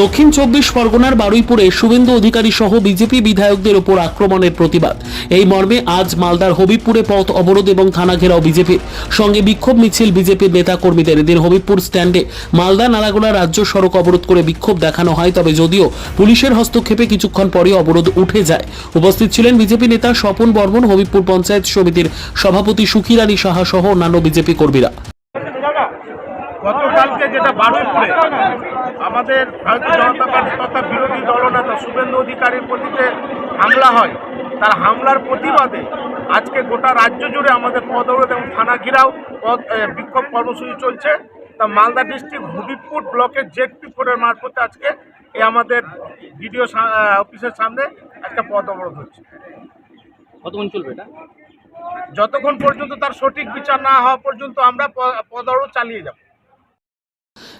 দক্ষিণ চব্বিশ পরগনার বারুইপুরে শুভেন্দু অধিকারী সহ বিজেপি বিধায়কদের উপর আক্রমণের প্রতিবাদ। এই মর্মে আজ মালদার হবিবপুরে পথ অবরোধ এবং থানা ঘেরাও বিজেপির। সঙ্গে বিক্ষোভ মিছিল বিজেপির নেতা কর্মীদের এদিন হবিবপুর স্ট্যান্ডে মালদা নালাগোলা রাজ্য সড়ক অবরোধ করে বিক্ষোভ দেখানো হয়, তবে যদিও পুলিশের হস্তক্ষেপে কিছুক্ষণ পরে অবরোধ উঠে যায়। উপস্থিত ছিলেন বিজেপি নেতা স্বপন বর্মন, হবিবপুর পঞ্চায়েত সমিতির সভাপতি সুখিরানী সাহা সহ অন্যান্য বিজেপি কর্মীরা। আমাদের ভারতীয় জনতা পার্টি তথা বিরোধী দলনেতা শুভেন্দু অধিকারীর প্রতি যে হামলা হয়। তার হামলার প্রতিবাদে আজকে গোটা রাজ্য জুড়ে আমাদের পদ অবরোধ এবং থানা ঘিরাও পদ বিক্ষোভ কর্মসূচি চলছে। তা মালদা ডিস্ট্রিক্ট হবিবপুর ব্লকের জেডপি ফোরের মারফতে আজকে এই আমাদের বিডিও অফিসের সামনে একটা পদ অবরোধ হচ্ছে। কতক্ষণ চলবে এটা? যতক্ষণ পর্যন্ত তার সঠিক বিচার না হওয়া পর্যন্ত আমরা পদ অবরোধ চালিয়ে যাব।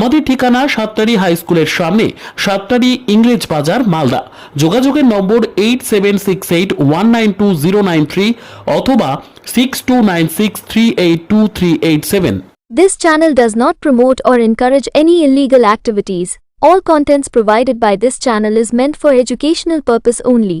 আমাদের ঠিকানা সাতটারি হাই স্কুলের সামনে সাতটারি ইংরেজ বাজার মালদা যোগাযোগের নম্বর eight seven six eight one nine two zero nine three অথবা six two nine six This channel does not promote or encourage any illegal activities. All contents provided by this channel is meant for educational purpose only.